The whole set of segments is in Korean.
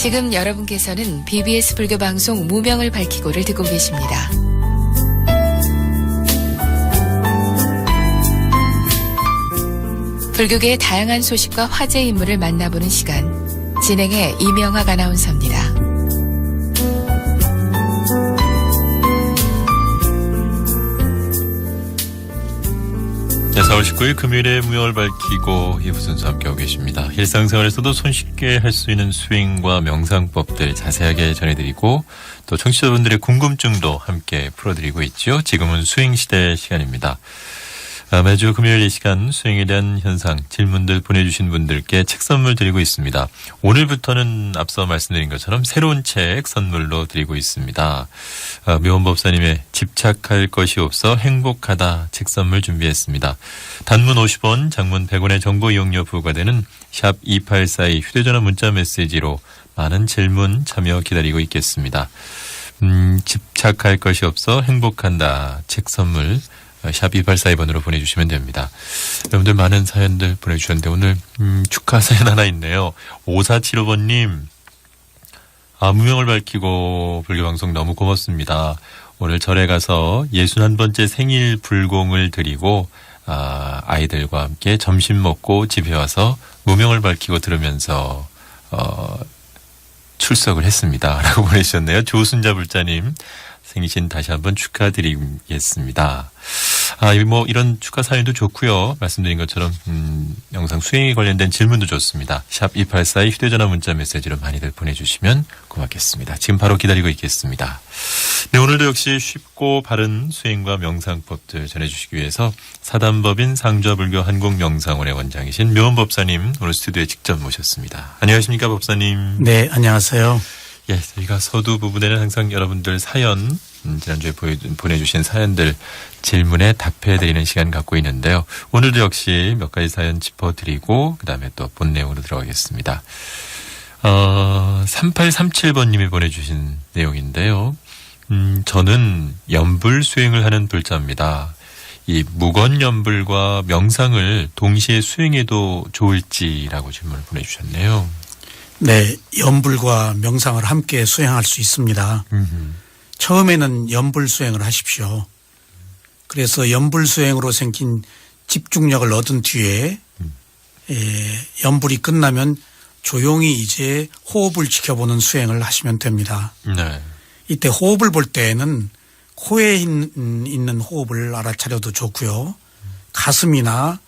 지금 여러분께서는 BBS 불교 방송 무명을 밝히고를 듣고 계십니다. 불교계의 다양한 소식과 화제 인물을 만나보는 시간. 진행의 이명학 아나운서입니다. 네, 4월 19일 금요일에 무용을 밝히고 이부 순서 함께하고 계십니다. 일상생활에서도 손쉽게 할 수 있는 스윙과 명상법들 자세하게 전해드리고 또 청취자분들의 궁금증도 함께 풀어드리고 있죠. 지금은 스윙 시대 시간입니다. 아, 매주 금요일 이 시간 수행에 대한 현상, 질문들 보내주신 분들께 책 선물 드리고 있습니다. 오늘부터는 앞서 말씀드린 것처럼 새로운 책 선물로 드리고 있습니다. 아, 묘원 법사님의 집착할 것이 없어 행복하다 책 선물 준비했습니다. 단문 50원, 장문 100원의 정보 이용료 부과되는 샵 2842 휴대전화 문자 메시지로 많은 질문 참여 기다리고 있겠습니다. 음, 집착할 것이 없어 행복한다 책 선물 샵 2842번으로 보내주시면 됩니다. 여러분들 많은 사연들 보내주셨는데 오늘 음, 축하 사연 하나 있네요. 5475번님 아, 무명을 밝히고 불교방송 너무 고맙습니다. 오늘 절에 가서 61번째 생일 불공을 드리고 아, 아이들과 함께 점심 먹고 집에 와서 무명을 밝히고 들으면서 어, 출석을 했습니다. 라고 보내주셨네요. 조순자 불자님 생신 다시 한번 축하드리겠습니다. 아, 뭐 이런 축하 사연도 좋고요. 말씀드린 것처럼 음, 영상 수행에 관련된 질문도 좋습니다. 샵 2842 휴대전화 문자 메시지로 많이들 보내주시면 고맙겠습니다. 지금 바로 기다리고 있겠습니다. 네, 오늘도 역시 쉽고 바른 수행과 명상법들 전해주시기 위해서 사단법인 상좌불교 한국명상원의 원장이신 묘원 법사님 오늘 스튜디오에 직접 모셨습니다. 안녕하십니까 법사님. 네, 안녕하세요. 예, 저희가 서두 부분에는 항상 여러분들 사연, 음, 지난주에 보내주신 사연들 질문에 답해드리는 시간 갖고 있는데요. 오늘도 역시 몇 가지 사연 짚어드리고, 그 다음에 또 본 내용으로 들어가겠습니다. 어, 3837번님이 보내주신 내용인데요. 음, 저는 연불 수행을 하는 불자입니다. 이 무건 연불과 명상을 동시에 수행해도 좋을지라고 질문을 보내주셨네요. 네, 연불과 명상을 함께 수행할 수 있습니다. 음흠. 처음에는 연불 수행을 하십시오. 그래서 연불 수행으로 생긴 집중력을 얻은 뒤에 에, 연불이 끝나면 조용히 이제 호흡을 지켜보는 수행을 하시면 됩니다. 네. 이때 호흡을 볼 때에는 코에 있- 있는 호흡을 알아차려도 좋고요. 가슴이나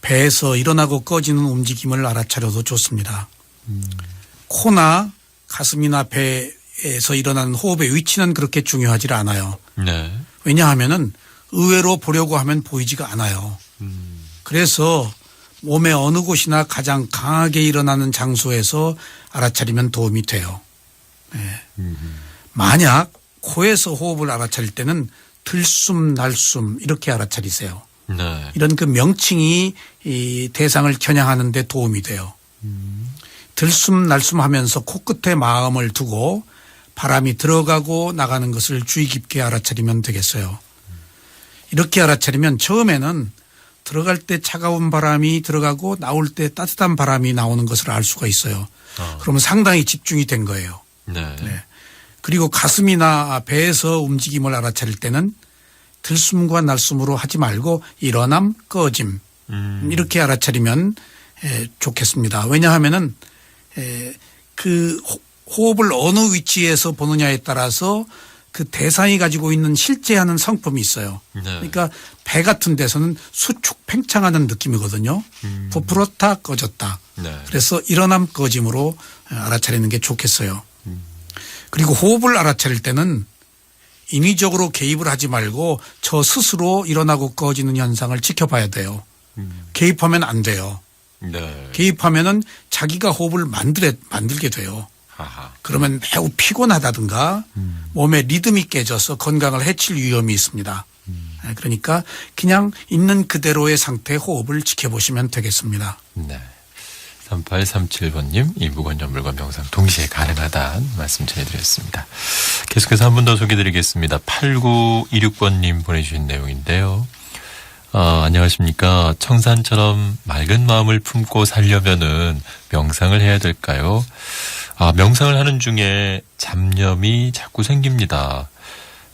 배에서 일어나고 꺼지는 움직임을 알아차려도 좋습니다. 코나 가슴이나 배에서 일어나는 호흡의 위치는 그렇게 중요하지 않아요. 네. 왜냐하면은 의외로 보려고 하면 보이지가 않아요. 음, 그래서 몸의 어느 곳이나 가장 강하게 일어나는 장소에서 알아차리면 도움이 돼요. 네. 만약 코에서 호흡을 알아차릴 때는 들숨, 날숨 이렇게 알아차리세요. 네. 이런 그 명칭이 이 대상을 겨냥하는 데 도움이 돼요. 들숨 날숨 하면서 코끝에 마음을 두고 바람이 들어가고 나가는 것을 주의 깊게 알아차리면 되겠어요. 이렇게 알아차리면 처음에는 들어갈 때 차가운 바람이 들어가고 나올 때 따뜻한 바람이 나오는 것을 알 수가 있어요. 아. 그러면 상당히 집중이 된 거예요. 네. 네. 그리고 가슴이나 배에서 움직임을 알아차릴 때는 들숨과 날숨으로 하지 말고 일어남, 꺼짐 음, 이렇게 알아차리면 에, 좋겠습니다. 왜냐하면은 에, 그 호- 호흡을 어느 위치에서 보느냐에 따라서 그 대상이 가지고 있는 실제하는 성품이 있어요. 네. 그러니까 배 같은 데서는 수축 팽창하는 느낌이거든요. 부풀었다 꺼졌다. 네. 그래서 일어남 꺼짐으로 알아차리는 게 좋겠어요. 그리고 호흡을 알아차릴 때는 인위적으로 개입을 하지 말고 저 스스로 일어나고 꺼지는 현상을 지켜봐야 돼요. 개입하면 안 돼요. 네. 개입하면은 자기가 호흡을 만들에, 만들게 돼요. 하하. 그러면 매우 피곤하다든가 몸의 리듬이 깨져서 건강을 해칠 위험이 있습니다. 네, 그러니까 그냥 있는 그대로의 상태의 호흡을 지켜보시면 되겠습니다. 네. 3837번님, 이 무건전물과 명상 동시에 가능하다는 말씀 전해드렸습니다. 계속해서 한 분 더 소개드리겠습니다. 8926번님 보내주신 내용인데요. 아, 안녕하십니까. 청산처럼 맑은 마음을 품고 살려면은 명상을 해야 될까요? 아, 명상을 하는 중에 잡념이 자꾸 생깁니다.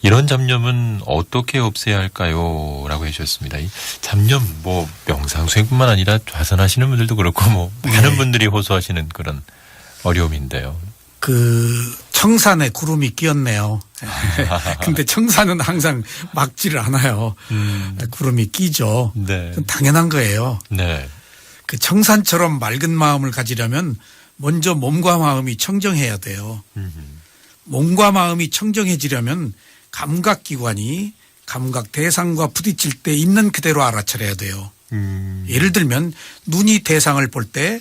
이런 잡념은 어떻게 없애야 할까요? 라고 해주셨습니다. 이 잡념, 뭐, 명상 수행뿐만 아니라 좌선하시는 분들도 그렇고, 뭐, 많은 네. 분들이 호소하시는 그런 어려움인데요. 그 청산에 구름이 끼었네요. 근데 청산은 항상 막지를 않아요. 음, 구름이 끼죠. 네. 당연한 거예요. 네. 그 청산처럼 맑은 마음을 가지려면 먼저 몸과 마음이 청정해야 돼요. 음, 몸과 마음이 청정해지려면 감각기관이 감각 대상과 부딪힐 때 있는 그대로 알아차려야 돼요. 음, 예를 들면 눈이 대상을 볼 때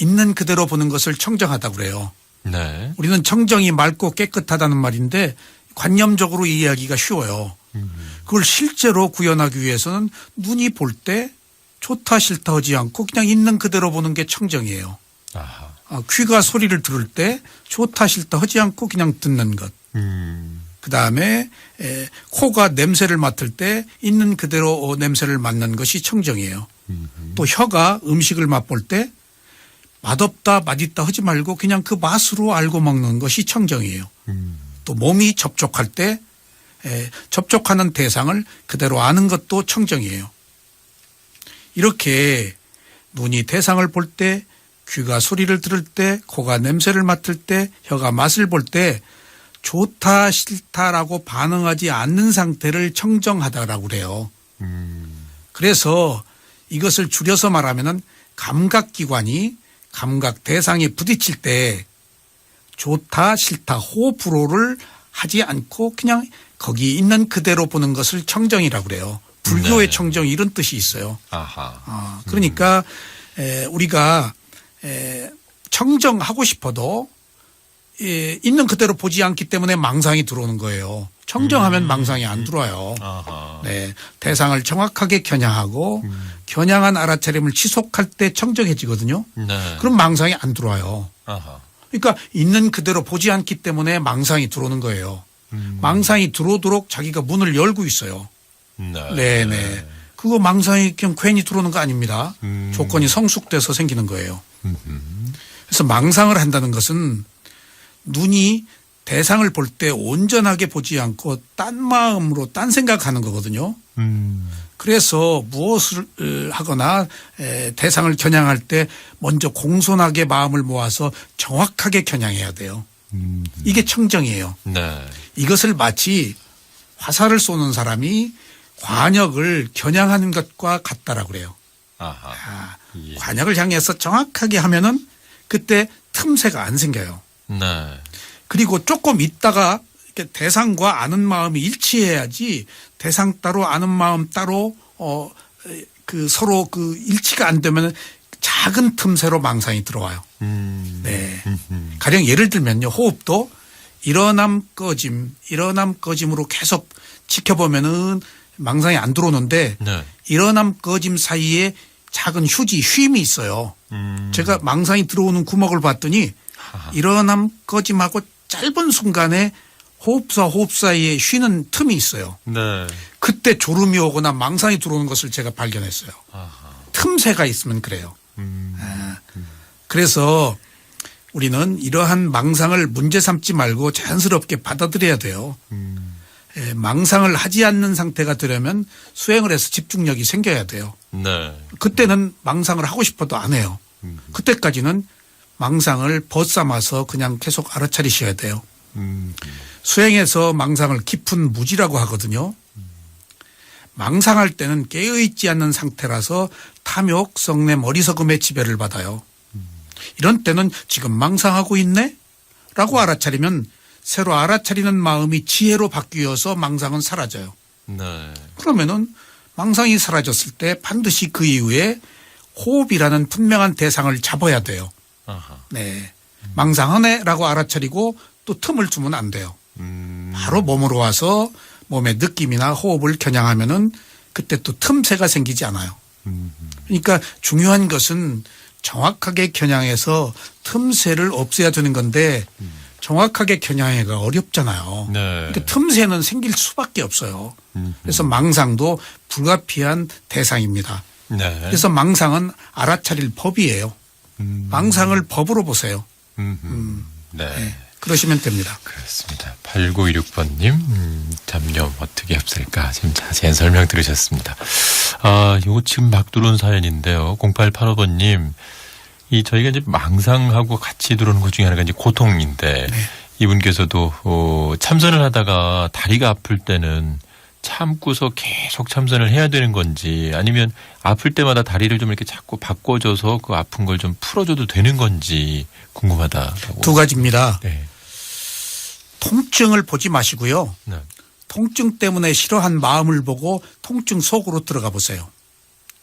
있는 그대로 보는 것을 청정하다고 그래요. 네. 우리는 청정이 맑고 깨끗하다는 말인데 관념적으로 이해하기가 쉬워요. 음, 그걸 실제로 구현하기 위해서는 눈이 볼 때 좋다 싫다 하지 않고 그냥 있는 그대로 보는 게 청정이에요. 아하. 아, 귀가 소리를 들을 때 좋다 싫다 하지 않고 그냥 듣는 것. 음, 그 다음에 코가 냄새를 맡을 때 있는 그대로 어, 냄새를 맡는 것이 청정이에요. 음, 또 혀가 음식을 맛볼 때 맛없다 맛있다 하지 말고 그냥 그 맛으로 알고 먹는 것이 청정이에요. 음, 또 몸이 접촉할 때 에, 접촉하는 대상을 그대로 아는 것도 청정이에요. 이렇게 눈이 대상을 볼 때, 귀가 소리를 들을 때, 코가 냄새를 맡을 때, 혀가 맛을 볼 때 좋다 싫다라고 반응하지 않는 상태를 청정하다라고 그래요. 음, 그래서 이것을 줄여서 말하면은 감각기관이 감각 대상에 부딪힐 때 좋다 싫다 호불호를 하지 않고 그냥 거기 있는 그대로 보는 것을 청정이라고 그래요. 불교의 네. 청정 이런 뜻이 있어요. 아하. 아, 그러니까 에, 우리가 에, 청정하고 싶어도 예, 있는 그대로 보지 않기 때문에 망상이 들어오는 거예요. 청정하면 망상이 안 들어와요. 아하. 네, 대상을 정확하게 겨냥하고 겨냥한 알아차림을 지속할 때 청정해지거든요. 네. 그럼 망상이 안 들어와요. 아하. 그러니까 있는 그대로 보지 않기 때문에 망상이 들어오는 거예요. 음, 망상이 들어오도록 자기가 문을 열고 있어요. 네. 네네. 그거 망상이 그냥 괜히 들어오는 거 아닙니다. 음. 조건이 성숙돼서 생기는 거예요. 음, 그래서 망상을 한다는 것은 눈이 대상을 볼 때 온전하게 보지 않고 딴 마음으로 딴 생각하는 거거든요. 음, 그래서 무엇을 하거나 에, 대상을 겨냥할 때 먼저 공손하게 마음을 모아서 정확하게 겨냥해야 돼요. 음, 이게 청정이에요. 네. 이것을 마치 화살을 쏘는 사람이 관역을 겨냥하는 것과 같다라고 그래요. 아하. 아, 예. 관역을 향해서 정확하게 하면은 그때 틈새가 안 생겨요. 네. 그리고 조금 있다가 대상과 아는 마음이 일치해야지 대상 따로 아는 마음 따로 어 그 서로 그 일치가 안 되면 작은 틈새로 망상이 들어와요. 음, 네. 가령 예를 들면요. 호흡도 일어남 꺼짐 일어남 꺼짐으로 계속 지켜보면은 망상이 안 들어오는데 네. 일어남 꺼짐 사이에 작은 휴지 쉼이 있어요. 음, 제가 망상이 들어오는 구멍을 봤더니. 일어남 꺼짐하고 짧은 순간에 호흡사 호흡 사이에 쉬는 틈이 있어요. 네. 그때 졸음이 오거나 망상이 들어오는 것을 제가 발견했어요. 아하. 틈새가 있으면 그래요. 음, 그래서 우리는 이러한 망상을 문제 삼지 말고 자연스럽게 받아들여야 돼요. 음, 예, 망상을 하지 않는 상태가 되려면 수행을 해서 집중력이 생겨야 돼요. 네. 그때는 망상을 하고 싶어도 안 해요. 음, 그때까지는 망상을 벗삼아서 그냥 계속 알아차리셔야 돼요. 음, 수행에서 망상을 깊은 무지라고 하거든요. 망상할 때는 깨어있지 않는 상태라서 탐욕, 성내, 머리석음의 지배를 받아요. 이런 때는 지금 망상하고 있네? 라고 알아차리면 새로 알아차리는 마음이 지혜로 바뀌어서 망상은 사라져요. 네. 그러면은 망상이 사라졌을 때 반드시 그 이후에 호흡이라는 분명한 대상을 잡아야 돼요. 아하. 네. 망상하네라고 알아차리고 또 틈을 주면 안 돼요. 음, 바로 몸으로 와서 몸의 느낌이나 호흡을 겨냥하면은 그때 또 틈새가 생기지 않아요. 음, 그러니까 중요한 것은 정확하게 겨냥해서 틈새를 없애야 되는 건데 정확하게 겨냥하기가 어렵잖아요. 네. 그러니까 틈새는 생길 수밖에 없어요. 음, 그래서 망상도 불가피한 대상입니다. 네. 그래서 망상은 알아차릴 법이에요. 음, 망상을 법으로 보세요. 음, 네. 네, 그러시면 됩니다. 그렇습니다. 8916번님, 음, 잠념 어떻게 없을까? 지금 자세한 설명 들으셨습니다. 아, 요거 지금 막 들어온 사연인데요. 0885번님, 이 저희가 이제 망상하고 같이 들어오는 것 중에 하나가 이제 고통인데, 이분께서도, 어, 참선을 하다가 다리가 아플 때는 참고서 계속 참선을 해야 되는 건지, 아니면 아플 때마다 다리를 좀 이렇게 자꾸 바꿔줘서 그 아픈 걸 좀 풀어줘도 되는 건지 궁금하다고. 두 가지입니다. 네. 통증을 보지 마시고요. 네. 통증 때문에 싫어한 마음을 보고 통증 속으로 들어가 보세요.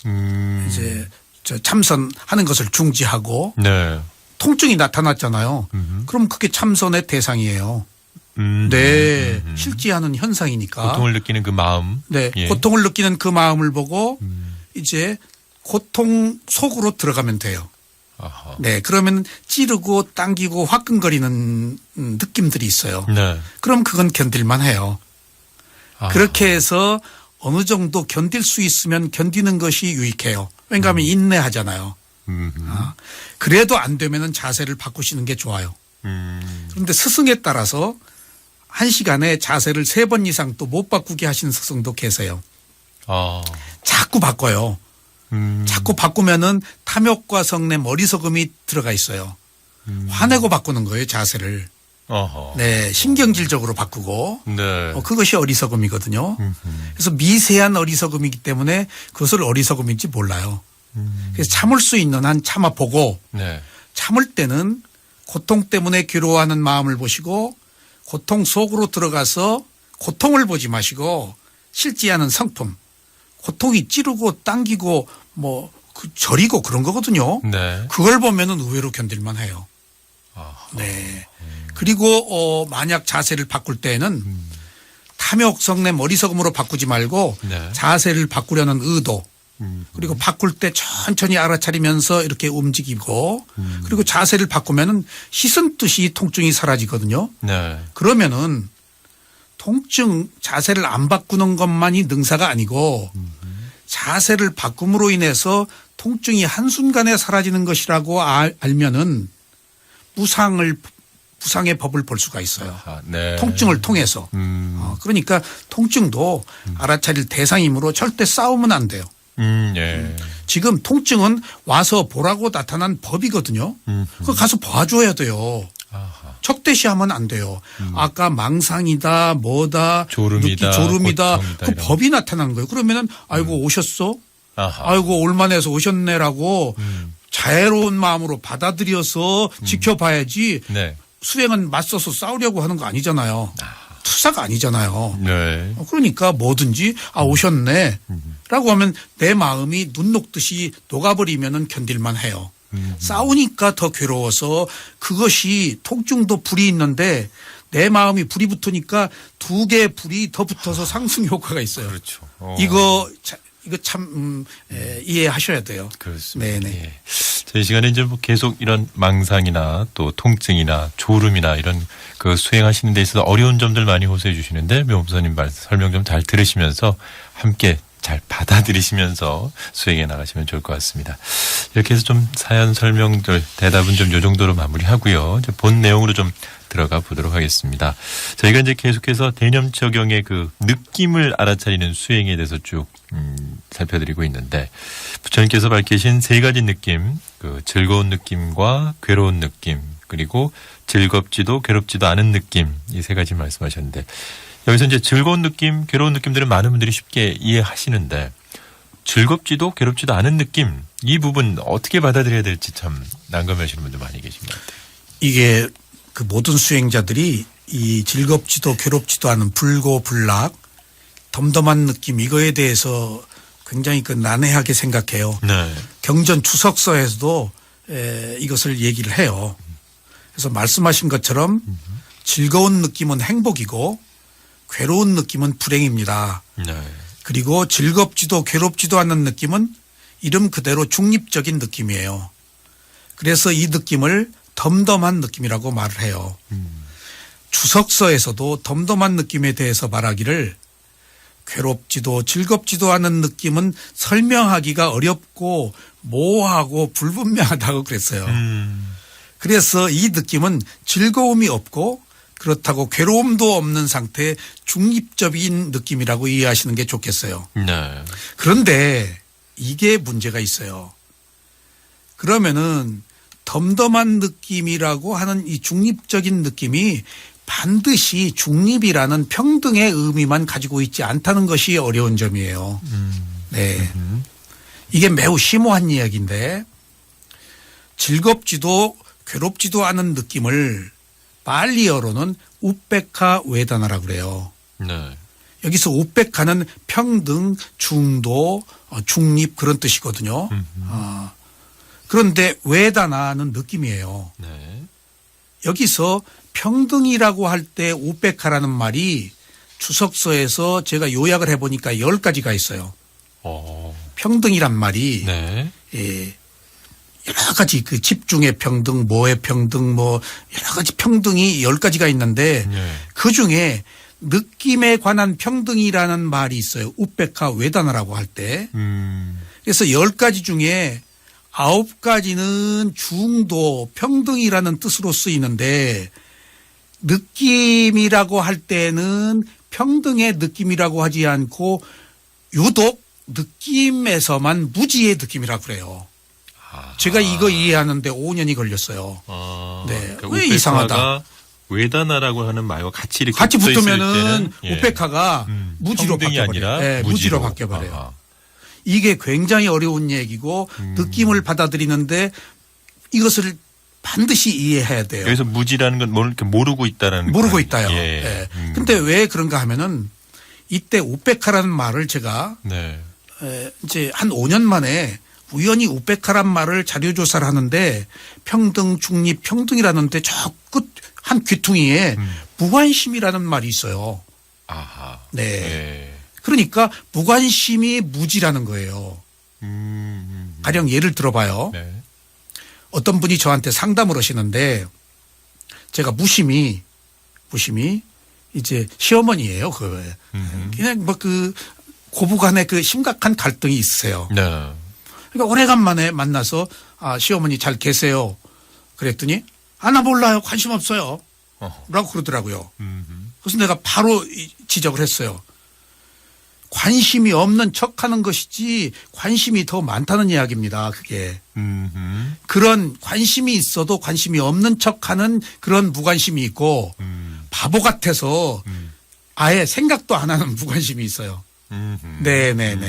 음. 이제 저 참선하는 것을 중지하고 네. 통증이 나타났잖아요. 음흠. 그럼 그게 참선의 대상이에요. 음, 네, 음, 음, 음. 실지하는 현상이니까. 고통을 느끼는 그 마음. 네, 예. 고통을 느끼는 그 마음을 보고 음. 이제 고통 속으로 들어가면 돼요. 아하. 네, 그러면 찌르고 당기고 화끈거리는 음, 느낌들이 있어요. 네. 그럼 그건 견딜만 해요. 아하. 그렇게 해서 어느 정도 견딜 수 있으면 견디는 것이 유익해요. 왜냐하면 인내하잖아요. 음, 음. 아, 그래도 안 되면은 자세를 바꾸시는 게 좋아요. 음. 그런데 스승에 따라서 한 시간에 자세를 세 번 이상 또 못 바꾸게 하시는 스승도 계세요. 아. 자꾸 바꿔요. 음. 자꾸 바꾸면은 탐욕과 성냄 어리석음이 들어가 있어요. 음. 화내고 바꾸는 거예요, 자세를. 어허. 네, 신경질적으로 바꾸고. 네. 어, 그것이 어리석음이거든요. 음. 그래서 미세한 어리석음이기 때문에 그것을 어리석음인지 몰라요. 음. 그래서 참을 수 있는 한 참아 보고 네. 참을 때는 고통 때문에 괴로워하는 마음을 보시고 고통 속으로 들어가서 고통을 보지 마시고 실지하는 성품. 고통이 찌르고 당기고 뭐 그 저리고 그런 거거든요. 네. 그걸 보면은 의외로 견딜만 해요. 아하. 네. 그리고 어 만약 자세를 바꿀 때는 음. 탐욕 성냄 어리석음으로 바꾸지 말고 네. 자세를 바꾸려는 의도 음. 그리고 바꿀 때 천천히 알아차리면서 이렇게 움직이고 음. 그리고 자세를 바꾸면은 씻은 듯이 통증이 사라지거든요. 네. 그러면은 통증 자세를 안 바꾸는 것만이 능사가 아니고 자세를 바꿈으로 인해서 통증이 한순간에 사라지는 것이라고 알- 알면은 무상을 부상의 법을 볼 수가 있어요. 아, 네. 통증을 통해서. 음. 어, 그러니까 통증도 알아차릴 대상이므로 절대 싸우면 안 돼요. 음, 예. 지금 통증은 와서 보라고 나타난 법이거든요. 음. 그거 가서 봐줘야 돼요. 적대시하면 안 돼요. 아까 망상이다, 뭐다, 음. 졸음이다, 느끼 졸음이다, 그 음. 법이 나타난 거예요. 그러면은 아이고 오셨어? 아하. 아이고 올만해서 오셨네라고 음. 자애로운 마음으로 받아들여서 지켜봐야지 네. 수행은 맞서서 싸우려고 하는 거 아니잖아요. 투사가 아니잖아요. 네. 어, 그러니까 뭐든지 아 오셨네 라고 하면 내 마음이 눈 녹듯이 녹아버리면은 견딜만 해요. 싸우니까 더 괴로워서 그것이 통증도 불이 있는데 내 마음이 불이 붙으니까 두 개의 불이 더 붙어서 상승 효과가 있어요. 그렇죠. 어. 이거 자- 이거 참 음, 에, 이해하셔야 돼요. 그렇습니다. 네네. 예. 저희 시간에 이제 뭐 계속 이런 망상이나 또 통증이나 졸음이나 이런 그 수행하시는 데 있어서 어려운 점들 많이 호소해 주시는데 묘목사님 말 설명 좀 잘 들으시면서 함께 잘 받아들이시면서 수행해 나가시면 좋을 것 같습니다. 이렇게 해서 좀 사연 설명들 대답은 좀 요 정도로 마무리하고요. 본 내용으로 좀 들어가 보도록 하겠습니다. 저희가 이제 계속해서 대념 적용의 그 느낌을 알아차리는 수행에 대해서 쭉 음, 살펴드리고 있는데 부처님께서 밝히신 세 가지 느낌, 그 즐거운 느낌과 괴로운 느낌, 그리고 즐겁지도 괴롭지도 않은 느낌 이 세 가지 말씀하셨는데 여기서 이제 즐거운 느낌, 괴로운 느낌들은 많은 분들이 쉽게 이해하시는데 즐겁지도 괴롭지도 않은 느낌 이 부분 어떻게 받아들여야 될지 참 난감해하시는 분들 많이 계신 것 같아요. 이게 그 모든 수행자들이 이 즐겁지도 괴롭지도 않은 불고불락 덤덤한 느낌 이거에 대해서 굉장히 그 난해하게 생각해요. 네. 경전 추석서에서도 에, 이것을 얘기를 해요. 그래서 말씀하신 것처럼 즐거운 느낌은 행복이고 괴로운 느낌은 불행입니다. 네. 그리고 즐겁지도 괴롭지도 않은 느낌은 이름 그대로 중립적인 느낌이에요. 그래서 이 느낌을 덤덤한 느낌이라고 말을 해요. 추석서에서도 덤덤한 느낌에 대해서 말하기를 괴롭지도 즐겁지도 않은 느낌은 설명하기가 어렵고 모호하고 불분명하다고 그랬어요. 음. 그래서 이 느낌은 즐거움이 없고 그렇다고 괴로움도 없는 상태의 중립적인 느낌이라고 이해하시는 게 좋겠어요. 네. 그런데 이게 문제가 있어요. 그러면은 덤덤한 느낌이라고 하는 이 중립적인 느낌이 반드시 중립이라는 평등의 의미만 가지고 있지 않다는 것이 어려운 점이에요. 네. 이게 매우 심오한 이야기인데 즐겁지도 괴롭지도 않은 느낌을 빨리어로는 우페카 웨다나라고 그래요. 네. 여기서 우페카는 평등, 중도, 어, 중립 그런 뜻이거든요. 어, 그런데 웨다나는 느낌이에요. 네. 여기서 평등이라고 할 때 우페카라는 말이 주석서에서 제가 요약을 해보니까 열 가지가 있어요. 어. 평등이란 말이 네. 예, 여러 가지 그 집중의 평등, 뭐의 평등, 뭐 여러 가지 평등이 열 가지가 있는데 네. 그 중에 느낌에 관한 평등이라는 말이 있어요. 우페카 웨다나라고 할 때. 음. 그래서 열 가지 중에 아홉 가지는 중도 평등이라는 뜻으로 쓰이는데 느낌이라고 할 때는 평등의 느낌이라고 하지 않고 유독 느낌에서만 무지의 느낌이라고 그래요. 아. 제가 이거 이해하는데 5년이 걸렸어요. 아, 네. 그러니까 왜 이상하다. 외다나라고 하는 말과 같이 이렇게 같이 붙어 붙으면은 예. 우페카가 음, 무지로 바뀌어버려요. 아니라 네, 무지로 무지로 바뀌어 버려요. 아하. 이게 굉장히 어려운 얘기고 음. 느낌을 받아들이는데 이것을 반드시 이해해야 돼요. 여기서 무지라는 건 모르고 있다라는 모르고 있다요. 예. 예. 음. 근데 왜 그런가 하면은 이때 우페카라는 말을 제가 네. 에, 이제 한 5년 만에 우연히 우페카란 말을 자료 조사를 하는데 평등, 중립, 평등이라는데 저 끝 한 귀퉁이에 음. 무관심이라는 말이 있어요. 아하. 네. 예. 그러니까 무관심이 무지라는 거예요. 음, 음. 가령 예를 들어봐요. 네. 어떤 분이 저한테 상담을 하시는데 제가 무심히 무심히 이제 시어머니예요. 그 음. 그냥 뭐 그 고부간에 그 심각한 갈등이 있으세요. 네. 그러니까 오래간만에 만나서 아 시어머니 잘 계세요. 그랬더니 아나 몰라요. 관심 없어요. 어허. 라고 그러더라고요. 음. 그래서 내가 바로 이- 지적을 했어요. 관심이 없는 척 하는 것이지 관심이 더 많다는 이야기입니다. 그게. 음. 그런 관심이 있어도 관심이 없는 척 하는 그런 무관심이 있고 음. 바보 같아서 음. 아예 생각도 안 하는 무관심이 있어요. 음. 네네네.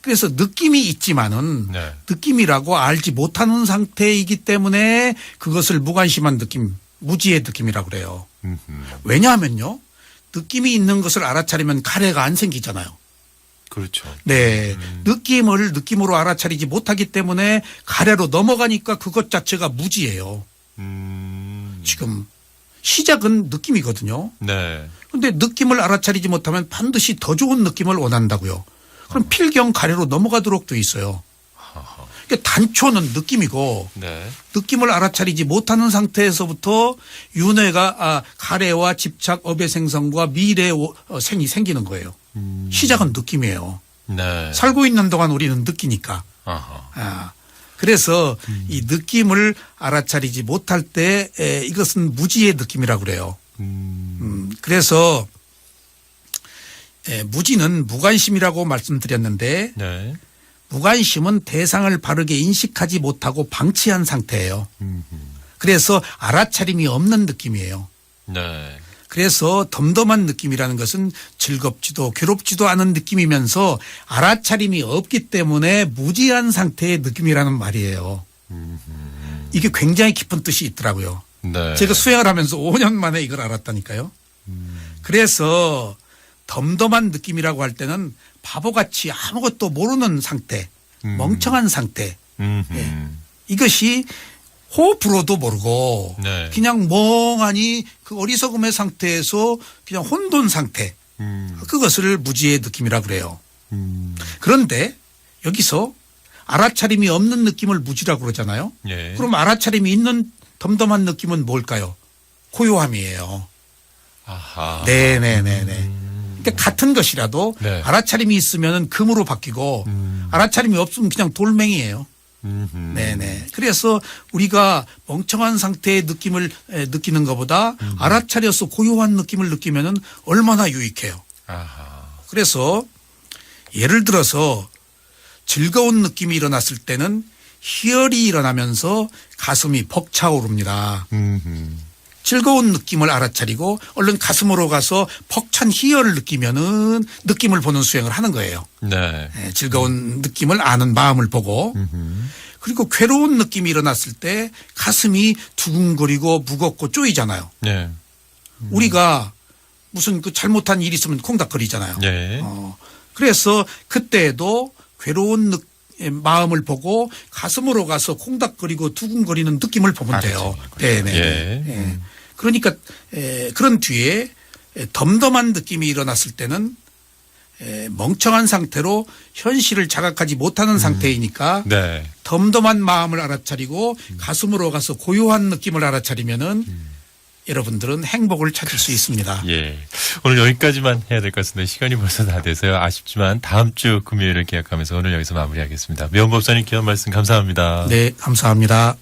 음. 그래서 느낌이 있지만은 네. 느낌이라고 알지 못하는 상태이기 때문에 그것을 무관심한 느낌, 무지의 느낌이라고 그래요. 음. 왜냐하면요. 느낌이 있는 것을 알아차리면 가래가 안 생기잖아요. 그렇죠. 네. 느낌을 느낌으로 알아차리지 못하기 때문에 가래로 넘어가니까 그것 자체가 무지예요. 음. 지금 시작은 느낌이거든요. 네. 근데 느낌을 알아차리지 못하면 반드시 더 좋은 느낌을 원한다고요. 그럼 필경 가래로 넘어가도록 돼 있어요. 그러니까 단초는 느낌이고 네. 느낌을 알아차리지 못하는 상태에서부터 윤회가 아, 가래와 집착, 업의 생성과 미래의 오- 어, 생이 생기는 거예요. 음. 시작은 느낌이에요. 네. 살고 있는 동안 우리는 느끼니까. 아하. 아, 그래서 이 느낌을 알아차리지 못할 때 에, 이것은 무지의 느낌이라고 그래요. 음. 음, 그래서 에, 무지는 무관심이라고 말씀드렸는데 네. 무관심은 대상을 바르게 인식하지 못하고 방치한 상태예요. 음. 그래서 알아차림이 없는 느낌이에요. 네. 그래서 덤덤한 느낌이라는 것은 즐겁지도 괴롭지도 않은 느낌이면서 알아차림이 없기 때문에 무지한 상태의 느낌이라는 말이에요. 이게 굉장히 깊은 뜻이 있더라고요. 네. 제가 수행을 하면서 5년 만에 이걸 알았다니까요. 그래서 덤덤한 느낌이라고 할 때는 바보같이 아무것도 모르는 상태, 음. 멍청한 상태. 음. 예. 이것이 호불호도 모르고 네. 그냥 멍하니 그 어리석음의 상태에서 그냥 혼돈 상태. 음. 그것을 무지의 느낌이라 그래요. 음. 그런데 여기서 알아차림이 없는 느낌을 무지라고 그러잖아요. 예. 그럼 알아차림이 있는 덤덤한 느낌은 뭘까요? 고요함이에요. 아하. 네네네네. 그러니까 같은 것이라도 네. 알아차림이 있으면 금으로 바뀌고 음. 알아차림이 없으면 그냥 돌멩이에요. 음흠. 네네. 그래서 우리가 멍청한 상태의 느낌을 에, 느끼는 것보다 알아차려서 고요한 느낌을 느끼면은 얼마나 유익해요. 아하. 그래서 예를 들어서 즐거운 느낌이 일어났을 때는 희열이 일어나면서 가슴이 벅차오릅니다. 음흠. 즐거운 느낌을 알아차리고 얼른 가슴으로 가서 벅찬 희열을 느끼면은 느낌을 보는 수행을 하는 거예요. 네. 예, 즐거운 느낌을 아는 마음을 보고 그리고 괴로운 느낌이 일어났을 때 가슴이 두근거리고 무겁고 쪼이잖아요. 네. 우리가 무슨 그 잘못한 일이 있으면 콩닥거리잖아요. 네. 어, 그래서 그때도 괴로운 느, 예, 마음을 보고 가슴으로 가서 콩닥거리고 두근거리는 느낌을 보면 아, 돼요. 그렇죠. 네네. 예. 예. 그러니까 에, 그런 뒤에 에, 덤덤한 느낌이 일어났을 때는 에, 멍청한 상태로 현실을 자각하지 못하는 상태이니까 네. 덤덤한 마음을 알아차리고 가슴으로 가서 고요한 느낌을 알아차리면은 여러분들은 행복을 찾을 수 있습니다. 예. 오늘 여기까지만 해야 될 것 같습니다. 시간이 벌써 다 돼서요. 아쉽지만 다음 주 금요일을 기약하면서 오늘 여기서 마무리하겠습니다. 미원법사님 귀한 말씀 감사합니다. 네, 감사합니다.